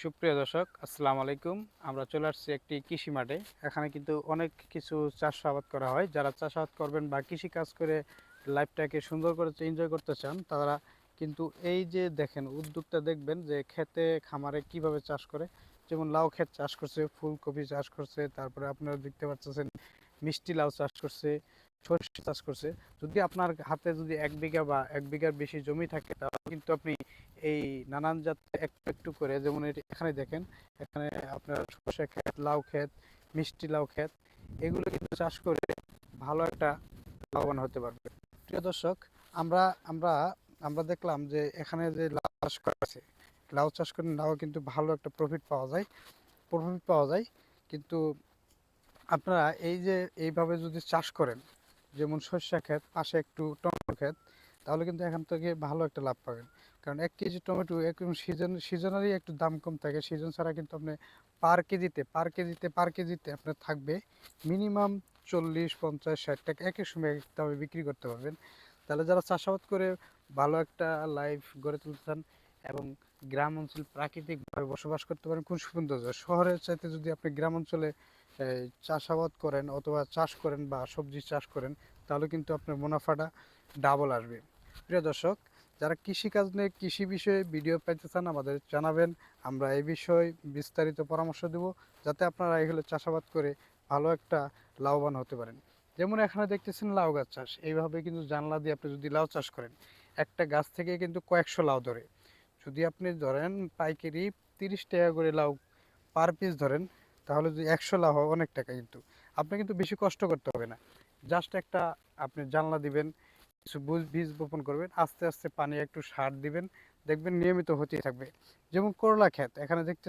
সুপ্রিয় দর্শক, আসসালামু আলাইকুম। আমরা চলে আসছি একটি কৃষি মাঠে। এখানে কিন্তু অনেক কিছু চাষাবাদ করা হয়। যারা চাষাবাদ করবেন বা কৃষি কাজ করে লাইফটাকে সুন্দর করে এনজয় করতে চান, তারা কিন্তু এই যে দেখেন উদ্যোগটা দেখবেন যে খেতে, খামারে কীভাবে চাষ করে। যেমন লাউ ক্ষেত চাষ করছে, ফুলকপি চাষ করছে, তারপরে আপনারা দেখতে পাচ্ছেন মিষ্টি লাউ চাষ করছে, সরষে চাষ করছে। যদি আপনার হাতে যদি এক বিঘা বা এক বিঘার বেশি জমি থাকে, তাহলে কিন্তু আপনি এই নানান জাত একটু একটু করে, যেমন এখানে দেখেন, এখানে আপনার সরষে ক্ষেত, লাউ ক্ষেত, মিষ্টি লাউ ক্ষেত, এগুলো কিন্তু চাষ করে ভালো একটা লাভবান হতে পারবে। প্রিয় দর্শক, আমরা আমরা আমরা দেখলাম যে এখানে যে লাউ চাষ করা আছে, লাউ চাষ করে লাউ কিন্তু ভালো একটা প্রফিট পাওয়া যায় প্রফিট পাওয়া যায়। কিন্তু আপনারা এই যে এইভাবে যদি চাষ করেন, যেমন সর্ষে ক্ষেত, পাশে একটু টমেটো ক্ষেত, তাহলে কিন্তু এখান থেকে ভালো একটা লাভ পাবেন। কারণ এক কেজি টমেটো একদম সিজন সিজনারি একটু দাম কম থাকে, সিজন ছাড়া কিন্তু আপনি পার কেজিতে পার কেজিতে পার কেজিতে আপনার থাকবে মিনিমাম চল্লিশ, পঞ্চাশ, ষাট টাকা। এক এক সময় দামে বিক্রি করতে পারবেন। তাহলে যারা চাষাবাদ করে ভালো একটা লাইফ গড়ে তুলতে চান এবং গ্রাম অঞ্চল প্রাকৃতিকভাবে বসবাস করতে পারেন, খুব সুন্দর। শহরের চাইতে যদি আপনি গ্রাম অঞ্চলে চাষাবাদ করেন অথবা চাষ করেন বা সবজি চাষ করেন, তাহলে কিন্তু আপনার মুনাফাটা ডাবল আসবে। প্রিয় দর্শক, যারা কৃষিকাজ নিয়ে কৃষি বিষয়ে ভিডিও পাইতে চান, আমাদের জানাবেন। আমরা এই বিষয়ে বিস্তারিত পরামর্শ দেব, যাতে আপনারা এগুলো চাষাবাদ করে ভালো একটা লাভবান হতে পারেন। যেমন এখানে দেখতেছেন লাউ গাছ চাষ। এইভাবে কিন্তু জানলা দিয়ে আপনি যদি লাউ চাষ করেন, একটা গাছ থেকে কিন্তু কয়েকশো লাউ ধরে। যদি আপনি ধরেন পাইকারি তিরিশ টাকা করে লাউ পার পিস ধরেন তাহলে যদি একশো লাভ হয় অনেক টাকা কিন্তু। আপনি কিন্তু বেশি কষ্ট করতে হবে না। জাস্ট একটা আপনি জানলা দিবেন, কিছু বুজ- বীজ বপন করবেন, আস্তে আস্তে পানি একটু সার দিবেন, দেখবেন নিয়মিত হতেই থাকবে। যেমন করলা ক্ষেত, এখানে দেখতে